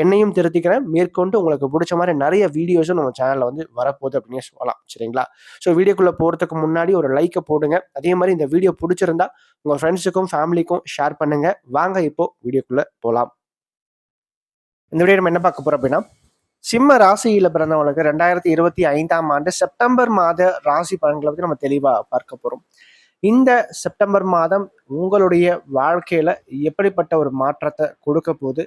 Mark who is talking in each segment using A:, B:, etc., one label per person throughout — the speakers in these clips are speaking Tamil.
A: என்னையும் திருத்திக்கிறேன். மேற்கொண்டு உங்களுக்கு பிடிச்ச மாதிரி நிறைய வீடியோஸும் நம்ம சேனலில் வந்து வரப்போகுது அப்படின்னு சொல்லலாம். சரிங்களா? ஸோ வீடியோக்குள்ளே போகிறதுக்கு முன்னாடி ஒரு லைக்கை போடுங்க. அதே மாதிரி இந்த வீடியோ பிடிச்சிருந்தா உங்கள் ஃப்ரெண்ட்ஸுக்கும் ஃபேமிலிக்கும் ஷேர் பண்ணுங்கள் வாங்க இப்போ வீடியோக்குள்ளே போகலாம் இந்த வீடியோ நம்ம என்ன பார்க்க போகிறோம் அப்படின்னா சிம்ம ராசியில் பிறந்தவங்களுக்கு ரெண்டாயிரத்தி இருபத்தி ஐந்தாம் ஆண்டு செப்டம்பர் மாத ராசி பலன்களை பற்றி நம்ம தெளிவாக பார்க்க போகிறோம் இந்த செப்டம்பர் மாதம் உங்களுடைய வாழ்க்கையில எப்படிப்பட்ட ஒரு மாற்றத்தை கொடுக்க போகுது?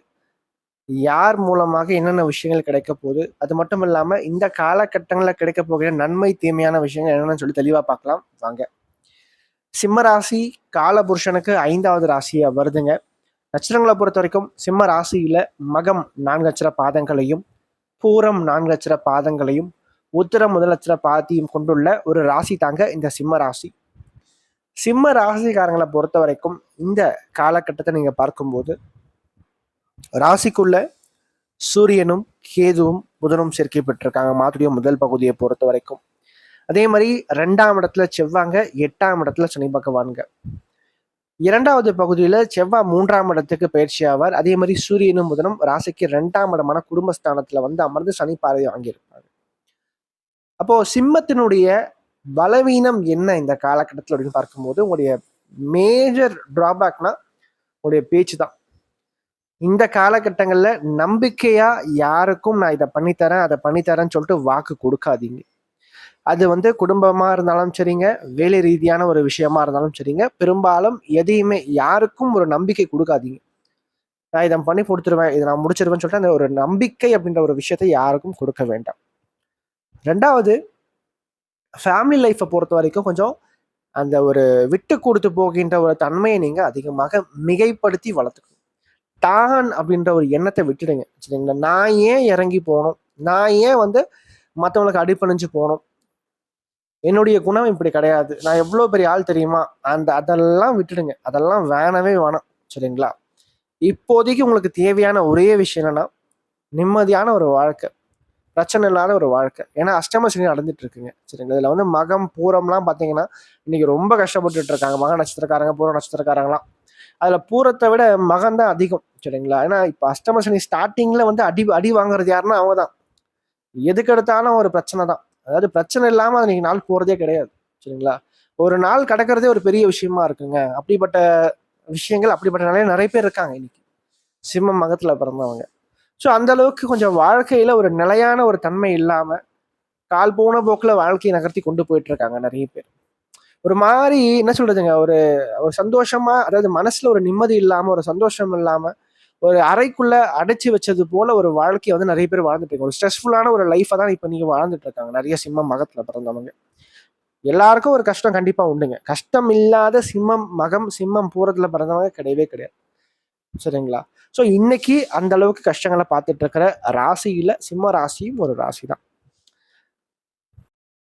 A: யார் மூலமாக என்னென்ன விஷயங்கள் கிடைக்க போகுது? அது மட்டும் இல்லாம இந்த காலகட்டங்களில் கிடைக்க போகிற நன்மை தீமையான விஷயங்கள் என்னென்னு சொல்லி தெளிவா பார்க்கலாம். வாங்க. சிம்ம ராசி காலபுருஷனுக்கு ஐந்தாவது ராசியா வருதுங்க. நட்சத்திரங்களை பொறுத்த வரைக்கும் சிம்ம ராசியில மகம் நான்கு நட்சத்திர பாதங்களையும் பூரம் நான்கு நட்சத்திர பாதங்களையும் உத்திரம் முதல் நட்சத்திர பாதத்தையும் கொண்டுள்ள ஒரு ராசி தாங்க இந்த சிம்ம ராசி. சிம்ம ராசிக்காரங்களை பொறுத்த வரைக்கும் இந்த காலகட்டத்தை நீங்க பார்க்கும்போது ராசிக்குள்ள சூரியனும் கேதுவும் புதனும் சேர்க்கை பெற்றிருக்காங்க. மாத்துடைய முதல் பகுதியை பொறுத்த வரைக்கும். அதே மாதிரி ரெண்டாம் இடத்துல செவ்வாங்க எட்டாம் இடத்துல சனி பகவான்க இரண்டாவது பகுதியில செவ்வாய் மூன்றாம் இடத்துக்கு பயிற்சி ஆவார். அதே மாதிரி சூரியனும் புதனும் ராசிக்கு ரெண்டாம் இடமான குடும்பஸ்தானத்துல வந்து அமர்ந்து சனி பார்வை வாங்கியிருப்பாங்க. அப்போ சிம்மத்தினுடைய பலவீனம் என்ன இந்த காலகட்டத்தில் அப்படின்னு பார்க்கும்போது உங்களுடைய மேஜர் டிராபேக்னா உங்களுடைய பேச்சு தான் இந்த காலகட்டங்களில் நம்பிக்கையாக யாருக்கும் நான் இதை பண்ணித்தரேன் அதை பண்ணித்தரேன்னு சொல்லிட்டு வாக்கு கொடுக்காதீங்க. அது வந்து குடும்பமாக இருந்தாலும் சரிங்க வேலை ரீதியான ஒரு விஷயமா இருந்தாலும் சரிங்க. பெரும்பாலும் எதையுமே யாருக்கும் ஒரு நம்பிக்கை கொடுக்காதீங்க. நான் இதை பண்ணி கொடுத்துருவேன் இதை நான் முடிச்சிருவேன்னு சொல்லிட்டு அந்த ஒரு நம்பிக்கை அப்படின்ற ஒரு விஷயத்தை யாருக்கும் கொடுக்க வேண்டாம். ரெண்டாவது ஃபேமிலி லைஃப்பை பொறுத்த வரைக்கும் கொஞ்சம் அந்த ஒரு விட்டு கொடுத்து போகின்ற ஒரு தன்மையை நீங்கள் அதிகமாக மிகைப்படுத்தி வளர்த்துக்கணும். தான் அப்படின்ற ஒரு எண்ணத்தை விட்டுடுங்க. சரிங்களா? நான் ஏன் இறங்கி போகணும்? நான் ஏன் வந்து மற்றவங்களுக்கு அடிப்பணிஞ்சு போகணும்? என்னுடைய குணம் இப்படி கிடையாது. நான் எவ்வளோ பெரிய ஆள் தெரியுமா? அந்த அதெல்லாம் விட்டுடுங்க. அதெல்லாம் வேணவே வேணாம். சரிங்களா? இப்போதைக்கு உங்களுக்கு தேவையான ஒரே விஷயம் என்னன்னா நிம்மதியான ஒரு வாழ்க்கை. பிரச்சனை இல்லாத ஒரு வாழ்க்கை. ஏன்னா அஷ்டம சனி நடந்துட்டு இருக்குங்க. சரிங்களா? இதில் வந்து மகம் பூரம்லாம் பார்த்தீங்கன்னா இன்னைக்கு ரொம்ப கஷ்டப்பட்டுட்டு இருக்காங்க. மக நட்சத்திரக்காரங்க பூர நட்சத்திரக்காரங்களாம் அதில் பூரத்தை விட மகன் தான் அதிகம். சரிங்களா? ஏன்னா இப்போ அஷ்டம சனி ஸ்டார்டிங்கில் வந்து அடி அடி வாங்குறது யாருன்னா அவங்க தான் எதுக்கு எடுத்தாலும் ஒரு பிரச்சனை தான். அதாவது பிரச்சனை இல்லாமல் அது நீங்கள் நாள் போகிறதே கிடையாது. சரிங்களா? ஒரு நாள் கிடக்கிறதே ஒரு பெரிய விஷயமா இருக்குங்க. அப்படிப்பட்ட விஷயங்கள் அப்படிப்பட்ட நிலையில நிறைய பேர் இருக்காங்க இன்னைக்கு. சிம்ம மகத்தில் பிறந்தவங்க. ஸோ அந்த அளவுக்கு கொஞ்சம் வாழ்க்கையில் ஒரு நிலையான ஒரு தன்மை இல்லாமல் கால் போன போக்கில் வாழ்க்கையை நகர்த்தி கொண்டு போயிட்டு இருக்காங்க நிறைய பேர். ஒரு மாதிரி என்ன சொல்றதுங்க? ஒரு ஒரு சந்தோஷமா அதாவது மனசுல ஒரு நிம்மதி இல்லாமல் ஒரு சந்தோஷம் இல்லாமல் ஒரு அறைக்குள்ள அடைச்சி வச்சது போல ஒரு வாழ்க்கையை வந்து நிறைய பேர் வாழ்ந்துட்டு இருக்காங்க. ஒரு ஸ்ட்ரெஸ்ஃபுல்லான ஒரு லைஃபை தான் இப்போ நீங்கள் வாழ்ந்துட்டு இருக்காங்க. நிறைய சிம்ம மகத்தில் பிறந்தவங்க. எல்லாருக்கும் ஒரு கஷ்டம் கண்டிப்பாக உண்டுங்க. கஷ்டம் இல்லாத சிம்மம் மகம் சிம்மம் பூரத்தில் பிறந்தவங்க கிடையவே கிடையாது. சரிங்களா? ஸோ இன்னைக்கு அந்த அளவுக்கு கஷ்டங்களை பார்த்துட்டு இருக்கிற ராசியில் சிம்ம ராசியும் ஒரு ராசி தான்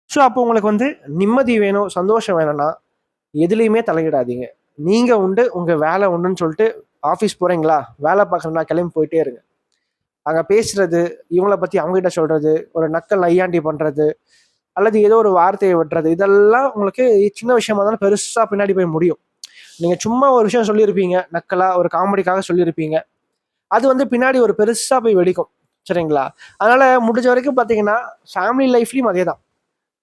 A: ஸோ அப்போ உங்களுக்கு வந்து நிம்மதி வேணும் சந்தோஷம் வேணும்னா எதுலேயுமே தலையிடாதீங்க. நீங்கள் உண்டு உங்கள் வேலை உண்டுன்னு சொல்லிட்டு ஆஃபீஸ் போகிறீங்களா வேலை பார்க்கணும்னா கிளம்பி போயிட்டே இருங்க. அங்கே பேசுறது இவங்கள பற்றி அவங்ககிட்ட சொல்கிறது ஒரு நக்கல் ஐயாண்டி பண்ணுறது அல்லது ஏதோ ஒரு வார்த்தையை விட்டுறது இதெல்லாம் உங்களுக்கு சின்ன விஷயமா இருந்தாலும் பெருசாக பின்னாடி போய் முடியும். நீங்கள் சும்மா ஒரு விஷயம் சொல்லியிருப்பீங்க நக்கலாக ஒரு காமெடிக்காக சொல்லியிருப்பீங்க. அது வந்து பின்னாடி ஒரு பெருசாக போய் வெடிக்கும். சரிங்களா? அதனால் முடிஞ்ச வரைக்கும் பார்த்தீங்கன்னா ஃபேமிலி லைஃப்லையும் அதே தான்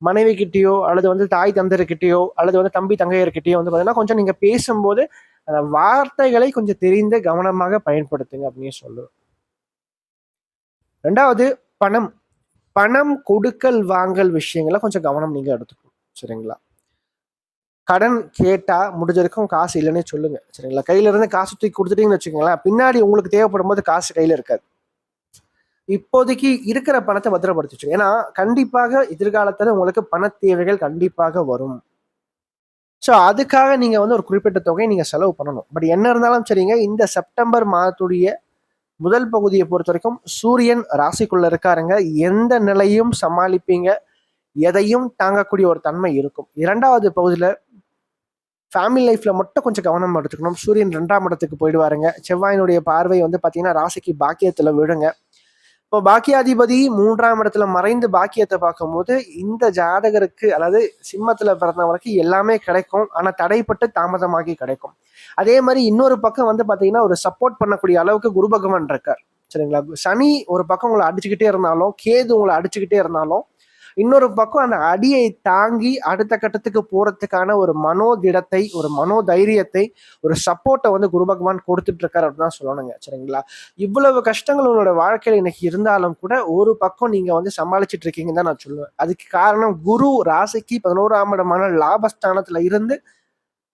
A: மனைவி கிட்டேயோ அல்லது வந்து தாய் தந்தர்கிட்டயோ அல்லது வந்து தம்பி தங்கையர்கிட்டயோ வந்து பார்த்தீங்கன்னா கொஞ்சம் நீங்கள் பேசும்போது அந்த வார்த்தைகளை கொஞ்சம் தெரிந்து கவனமாக பயன்படுத்துங்க அப்படின்னு சொல்லுவோம் ரெண்டாவது பணம். பணம் கொடுக்கல் வாங்கல் விஷயங்களை கொஞ்சம் கவனம் நீங்க எடுத்துக்கணும். சரிங்களா? கடன் கேட்டா முடிஞ்சிருக்கும் காசு இல்லைன்னே சொல்லுங்க. சரிங்களா? கையில இருந்து காசு தூக்கி கொடுத்துட்டீங்கன்னு வச்சுக்கோங்களேன் பின்னாடி உங்களுக்கு தேவைப்படும் போது காசு கையில இருக்காது. இப்போதைக்கு இருக்கிற பணத்தை பத்திரப்படுத்தி வச்சுக்கோங்க. ஏன்னா கண்டிப்பாக எதிர்காலத்துல உங்களுக்கு பண தேவைகள் கண்டிப்பாக வரும். ஸோ அதுக்காக நீங்கள் வந்து ஒரு குறிப்பிட்ட தொகையை நீங்கள் செலவு பண்ணணும். பட் என்ன இருந்தாலும் சரிங்க இந்த செப்டம்பர் மாதத்துடைய முதல் பகுதியை பொறுத்த வரைக்கும் சூரியன் ராசிக்குள்ளே இருக்காருங்க. எந்த நிலையும் சமாளிப்பீங்க. எதையும் தாங்கக்கூடிய ஒரு தன்மை இருக்கும். இரண்டாவது பகுதியில் ஃபேமிலி லைஃப்பில் மட்டும் கொஞ்சம் கவனம் எடுத்துக்கணும். சூரியன் ரெண்டாம் இடத்துக்கு போயிடுவாருங்க. செவ்வாயினுடைய பார்வை வந்து பார்த்தீங்கன்னா ராசிக்கு பாக்கியத்தில் விழுங்க. இப்போ பாக்கியாதிபதி மூன்றாம் இடத்துல மறைந்து பாக்கியத்தை பார்க்கும்போது இந்த ஜாதகருக்கு அதாவது சிம்மத்துல பிறந்தவருக்கு எல்லாமே கிடைக்கும். ஆனால் தடைப்பட்டு தாமதமாகி கிடைக்கும். அதே மாதிரி இன்னொரு பக்கம் வந்து பாத்தீங்கன்னா ஒரு சப்போர்ட் பண்ணக்கூடிய அளவுக்கு குரு பகவான் இருக்கார். சரிங்களா? சனி ஒரு பக்கம் உங்களை அடிச்சுக்கிட்டே இருந்தாலும் கேது உங்களை அடிச்சுக்கிட்டே இருந்தாலும் இன்னொரு பக்கம் அந்த அடியை தாங்கி அடுத்த கட்டத்துக்கு போறதுக்கான ஒரு மனோதிடத்தை ஒரு மனோதைரியத்தை ஒரு சப்போர்ட்டை வந்து குரு பகவான் கொடுத்துட்டு இருக்காரு அப்படின்னு தான் சொல்லணுங்க சரிங்களா? இவ்வளவு கஷ்டங்கள் உங்களோட வாழ்க்கையில் இன்னைக்கு இருந்தாலும் கூட ஒரு பக்கம் நீங்க வந்து சமாளிச்சுட்டு இருக்கீங்கன்னு தான் நான் சொல்லுவேன். அதுக்கு காரணம் குரு ராசிக்கு பதினோராம் இடமான லாபஸ்தானத்துல இருந்து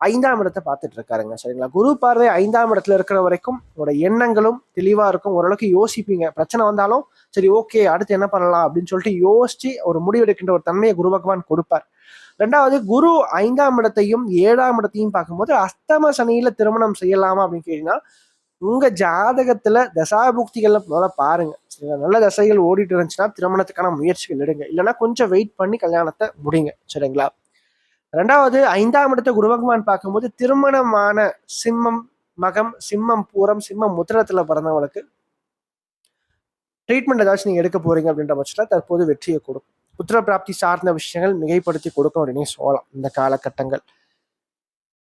A: ஐந்தாம் இடத்தை பார்த்துட்டு இருக்காருங்க சரிங்களா? குரு பார்வை ஐந்தாம் இடத்துல இருக்கிற வரைக்கும் உங்களோட எண்ணங்களும் தெளிவா இருக்கும். ஓரளவுக்கு யோசிப்பீங்க. பிரச்சனை வந்தாலும் சரி ஓகே அடுத்து என்ன பண்ணலாம் அப்படின்னு சொல்லிட்டு யோசிச்சு ஒரு முடிவெடுக்கின்ற ஒரு தன்மையை குரு பகவான் கொடுப்பார். ரெண்டாவது குரு ஐந்தாம் இடத்தையும் ஏழாம் இடத்தையும் பார்க்கும்போது அஸ்தம சனியில திருமணம் செய்யலாமா அப்படின்னு கேட்டீங்கன்னா உங்க ஜாதகத்துல தசாபுக்திகள்ல முதல்ல பாருங்க. சரிங்களா? நல்ல தசைகள் ஓடிட்டு இருந்துச்சுன்னா திருமணத்துக்கான முயற்சிகள் எடுங்க. இல்லைன்னா கொஞ்சம் வெயிட் பண்ணி கல்யாணத்தை முடிங்க. சரிங்களா? ரெண்டாவது ஐந்தாம் இடத்த குருபகவான் பார்க்கும்போது திருமணமான சிம்மம் மகம் சிம்மம் பூரம் சிம்மம் முத்திரத்துல பிறந்தவங்களுக்கு ட்ரீட்மெண்ட் ஏதாச்சும் நீங்க எடுக்க போறீங்க அப்படின்ற பட்சத்தில் தற்போது வெற்றியை கொடுக்கும். புத்திர பிராப்தி சார்ந்த விஷயங்கள் மிகைப்படுத்தி கொடுக்கும் அப்படின்னு சொல்லலாம் இந்த காலகட்டங்கள்.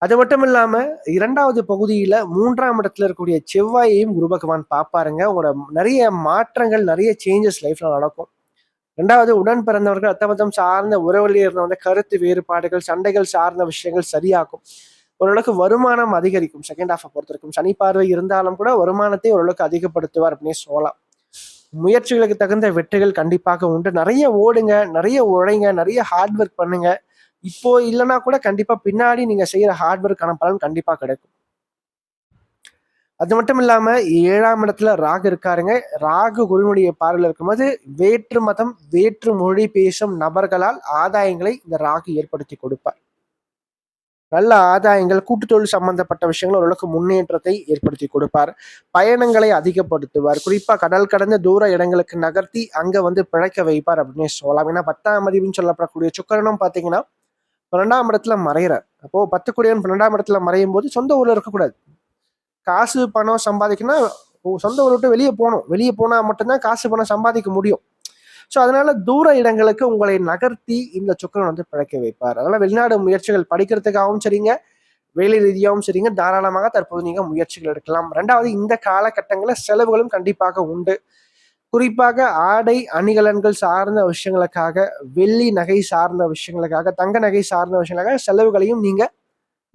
A: அது மட்டும் இல்லாம இரண்டாவது பகுதியில மூன்றாம் இடத்துல இருக்கக்கூடிய செவ்வாயையும் குரு பகவான் பார்ப்பாருங்க. உங்களோட நிறைய மாற்றங்கள் நிறைய சேஞ்சஸ் லைஃப்ல நடக்கும். ரெண்டாவது உடன் பிறந்தவர்கள் அத்தமதம் சார்ந்த உறவில் இருந்தவங்க கருத்து வேறுபாடுகள் சண்டைகள் சார்ந்த விஷயங்கள் சரியாகும். ஓரளவுக்கு வருமானம் அதிகரிக்கும். செகண்ட் ஹாஃபை பொறுத்த வரைக்கும் சனி பார்வை இருந்தாலும் கூட வருமானத்தை ஓரளவுக்கு அதிகப்படுத்துவார் அப்படின்னு சொல்லலாம். முயற்சிகளுக்கு தகுந்த வெற்றிகள் கண்டிப்பாக உண்டு. நிறைய ஓடுங்க நிறைய உழைங்க நிறைய ஹார்ட் ஒர்க் பண்ணுங்க. இப்போ இல்லைன்னா கூட கண்டிப்பாக பின்னாடி நீங்கள் செய்கிற ஹார்ட் ஒர்க்கான பலன் கண்டிப்பாக கிடைக்கும். அது மட்டும் இல்லாம ஏழாம் இடத்துல ராகு இருக்காருங்க. ராகு குருனுடைய பார்வையில் இருக்கும்போது வேற்று மதம் வேற்று மொழி பேசும் நபர்களால் ஆதாயங்களை இந்த ராகு ஏற்படுத்தி கொடுப்பார். நல்ல ஆதாயங்கள் கூட்டுத்தொழில் சம்பந்தப்பட்ட விஷயங்கள் ஓரளவுக்கு முன்னேற்றத்தை ஏற்படுத்தி கொடுப்பார். பயணங்களை அதிகப்படுத்துவார். குறிப்பா கடல் கடந்த தூர இடங்களுக்கு நகர்த்தி அங்க வந்து பிழைக்க வைப்பார் அப்படின்னு சொல்லலாம். ஏன்னா பத்தாம் மதிப்புன்னு சொல்லப்படக்கூடிய சுக்கரனும் பாத்தீங்கன்னா பன்னெண்டாம் இடத்துல மறையிறார் அப்போ பத்து குடியன் பன்னெண்டாம் இடத்துல மறையும் போது சொந்த ஊர்ல இருக்கக்கூடாது. காசு பணம் சம்பாதிக்கணும்னா சொந்த ஊரை விட்டு வெளியே போகணும். வெளியே போனால் மட்டும்தான் காசு பணம் சம்பாதிக்க முடியும். ஸோ அதனால தூர இடங்களுக்கு உங்களை நகர்த்தி இந்த சுக்கரன் வந்து பிழைக்க வைப்பார். அதனால வெளிநாடு முயற்சிகள் படிக்கிறதுக்காகவும் சரிங்க வேலை ரீதியாகவும் சரிங்க தாராளமாக தற்போது நீங்கள் முயற்சிகள் எடுக்கலாம். ரெண்டாவது இந்த காலகட்டங்களில் செலவுகளும் கண்டிப்பாக உண்டு. குறிப்பாக ஆடை அணிகலன்கள் சார்ந்த விஷயங்களுக்காக வெள்ளி நகை சார்ந்த விஷயங்களுக்காக தங்க நகை சார்ந்த விஷயங்களுக்காக செலவுகளையும் நீங்கள்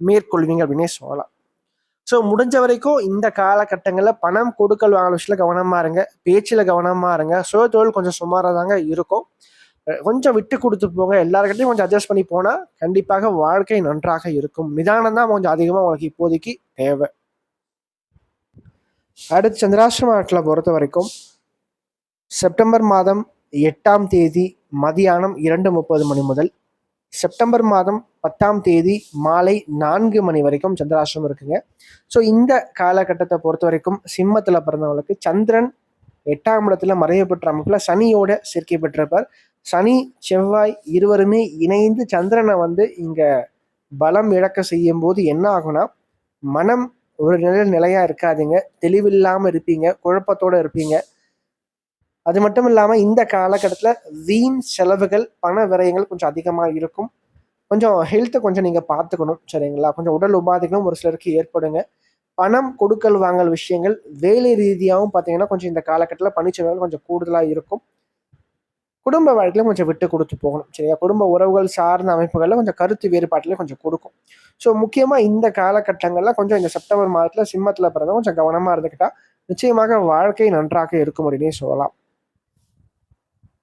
A: மேற்கொள்வீங்க அப்படின்னே சொல்லலாம். ஸோ முடிஞ்ச வரைக்கும் இந்த காலகட்டங்களில் பணம் கொடுக்கல் வாங்கல விஷயத்தில் கவனமாக இருங்க. பேச்சில் கவனமாக இருங்க. சுய தொழில் கொஞ்சம் சுமாராக தாங்க இருக்கும். கொஞ்சம் விட்டு கொடுத்து போங்க. எல்லாருக்கிட்டையும் கொஞ்சம் அட்ஜஸ்ட் பண்ணி போனால் கண்டிப்பாக வாழ்க்கை நன்றாக இருக்கும். நிதானம் தான் கொஞ்சம் அதிகமாக உங்களுக்கு இப்போதைக்கு தேவை. அடுத்து சந்திராசிரம நாட்டில் பொறுத்த வரைக்கும் செப்டம்பர் மாதம் எட்டாம் தேதி மதியானம் இரண்டு முப்பது மணி முதல் செப்டம்பர் மாதம் பத்தாம் தேதி மாலை நான்கு மணி வரைக்கும் சந்திராசிரமம் இருக்குங்க. ஸோ இந்த காலகட்டத்தை பொறுத்த வரைக்கும் சிம்மத்தில் பிறந்தவங்களுக்கு சந்திரன் எட்டாம் இடத்துல மறைவு பெற்ற அமைப்பில் சனியோட சேர்க்கை பெற்றிருப்பார். சனி செவ்வாய் இருவருமே இணைந்து சந்திரனை வந்து இங்கே பலம் இழக்க செய்யும் போது என்ன ஆகும்னா மனம் ஒரு நிலையில் நிலையாக இருக்காதுங்க. தெளிவில்லாமல் இருப்பீங்க குழப்பத்தோடு இருப்பீங்க. அது மட்டும் இல்லாமல் இந்த காலகட்டத்தில் வீண் செலவுகள் பண விரயங்கள் கொஞ்சம் அதிகமாக இருக்கும். கொஞ்சம் ஹெல்த்தை கொஞ்சம் நீங்கள் பார்த்துக்கணும் சரிங்களா? கொஞ்சம் உடல் உபாதைகளும் ஒரு சிலருக்கு ஏற்படுங்க. பணம் கொடுக்கல் வாங்கல் விஷயங்கள் வேலை ரீதியாகவும் பார்த்தீங்கன்னா கொஞ்சம் இந்த காலகட்டத்தில் பணிச்சுமைகள் கொஞ்சம் கூடுதலாக இருக்கும். குடும்ப வாழ்க்கையில கொஞ்சம் விட்டு கொடுத்து போகணும் சரியா? குடும்ப உறவுகள் சார்ந்த அமைப்புகளில் கொஞ்சம் கருத்து வேறுபாட்டில் கொஞ்சம் கொடுக்கும். ஸோ முக்கியமாக இந்த காலகட்டங்களில் கொஞ்சம் இந்த செப்டம்பர் மாதத்தில் சிம்மத்தில் பிறந்த கொஞ்சம் கவனமாக இருந்துக்கிட்டா நிச்சயமாக வாழ்க்கை நன்றாக இருக்கும் அப்படின்னே சொல்லலாம்.